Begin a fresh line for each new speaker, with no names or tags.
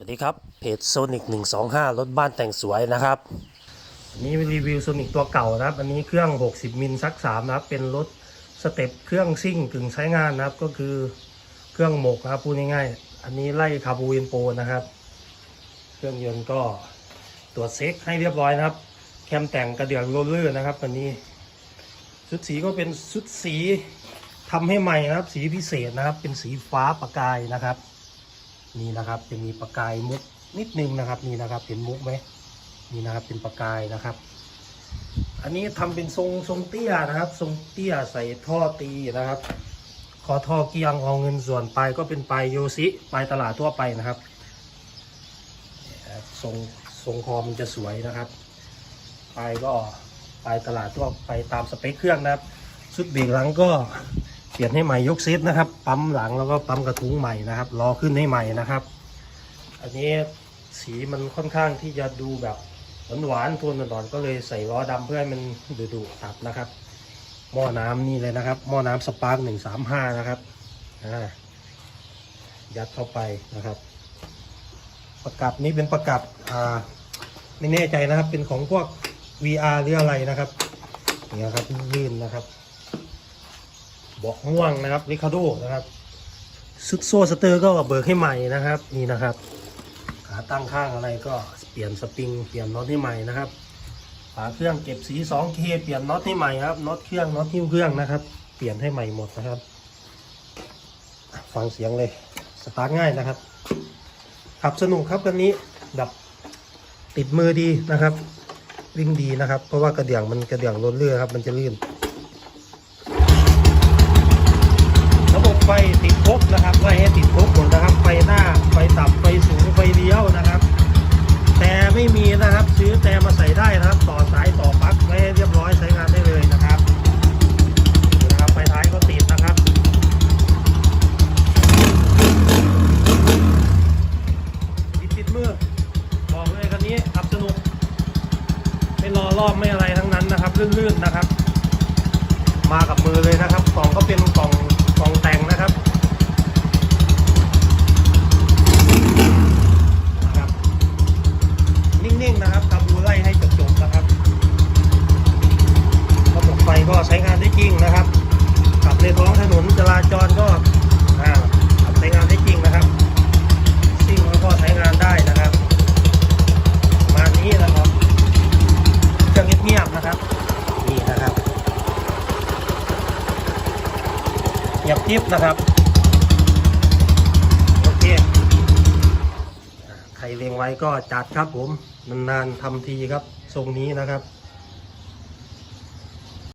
สวัสดีครับเพจโซนิก125รถบ้านแต่งสวยนะครับอันนี้รีวิวโซนิกตัวเก่านะครับ อันนี้เครื่อง 60 มิลซัก3นะครับ เป็นรถสเต็ปเครื่องซิ่งกึ่งใช้งานนะครับ ก็คือเครื่องหมกนะครับพูดง่ายๆอันนี้ไล่คาบูอินโปนะครับ เครื่องยนต์ก็ตรวจเซ็กให้เรียบร้อยนะครับ แคมแต่งกระเดื่องโรลเลอร์นะครับอันนี้ชุดสีก็เป็นชุดสีทำให้ใหม่นะครับ สีพิเศษนะครับ เป็นสีฟ้าประกายนะครับ นี่นะครับ จะมีประกายมุกนิดนึงนะครับ นี่นะครับเห็นมุกไหมนี่นะครับเป็นประกายนะครับ อันนี้ทำเป็นทรงทรงเตี้ยนะครับ ทรงเตี้ยใส่ท่อตีนะครับคอท่อเกียงเอาเงินส่วนไปก็เป็นไปโยซิไปตลาดทั่วไปนะครับทรงทรงคอมันจะสวยนะครับไปก็ไปตลาดทั่วไปตามสเปคเครื่องนะครับชุดเบรกหลังก็ เปลี่ยนให้ใหม่ยกเซตนะครับ ปั๊มหลังแล้วก็ปั๊มกระทุ้งใหม่นะครับล้อขึ้นให้ใหม่นะครับ อันนี้สีมันค่อนข้างที่จะดูแบบหวานๆโทนอ่อนๆก็เลยใส่ล้อดำเพื่อให้มันดุๆตัดนะครับ หม้อน้ำนี่เลยนะครับหม้อน้ำสปาร์กหนึ่งสามห้านะครับอ่ายัดเข้าไปนะครับ ประกับนี้เป็นประกับอ่าไม่แน่ใจนะครับเป็นของพวก VR หรืออะไรนะครับเนี่ยครับลื่นนะครับ บอกม่วงนะครับริคาโดนะครับซึกโซสเตอร์ก็เบิกให้ใหม่นะครับ นี่นะครับ ขาตั้งข้างอะไรก็เปลี่ยนสปริงเปลี่ยนน็อตให้ใหม่นะครับฝาเครื่องเก็บสี 2K เปลี่ยนน็อตให้ใหม่ครับน็อตเครื่องน็อตทิ้วเครื่องนะครับ เปลี่ยนให้ใหม่หมดนะครับ ฟังเสียงเลยสตาร์ทง่ายนะครับ ขับสนุกครับคันนี้แบบติดมือดีนะครับ วิ่งดีนะครับ เพราะว่ากระเดื่องมันกระเดื่องล้นเลื่อครับ มันจะลื่น ระบบ ไฟติดครบนะครับไล่ให้ติดครบหมดนะครับ ไฟหน้า ไฟต่ำไฟสูง ไฟเลี้ยวนะครับ แต่ไม่มีนะครับ ซื้อแต่มาใส่ได้นะครับ ต่อสายต่อปลั๊กไว้เรียบร้อยใช้งานได้เลยนะครับนี่นะครับไฟท้ายก็ติดนะครับ ติดติดมือบอกเลยคันนี้ขับสนุก ไม่รอรอบไม่อะไรทั้งนั้นนะครับลื่นๆนะครับ มากับมือเลยนะครับกล่องก็เป็นกล่อง กล่องแต่งนะครับนะครับ นิ่งๆนะครับขับดูไล่ให้จบๆนะครับระบบไฟก็ใช้งานได้จริงนะครับขับในท้องถนนจราจรก็อ่าขับใช้งานได้จริงนะครับ ซิ่งแล้วก็ใช้งานได้นะครับประมาณนี้นะครับเครื่องเงียบๆนะครับ นี่นะครับ เงียบทิพนะครับ โอเค ใครเล็งไว้ก็จัดครับผม นานๆทำทีครับ ทรงนี้นะครับ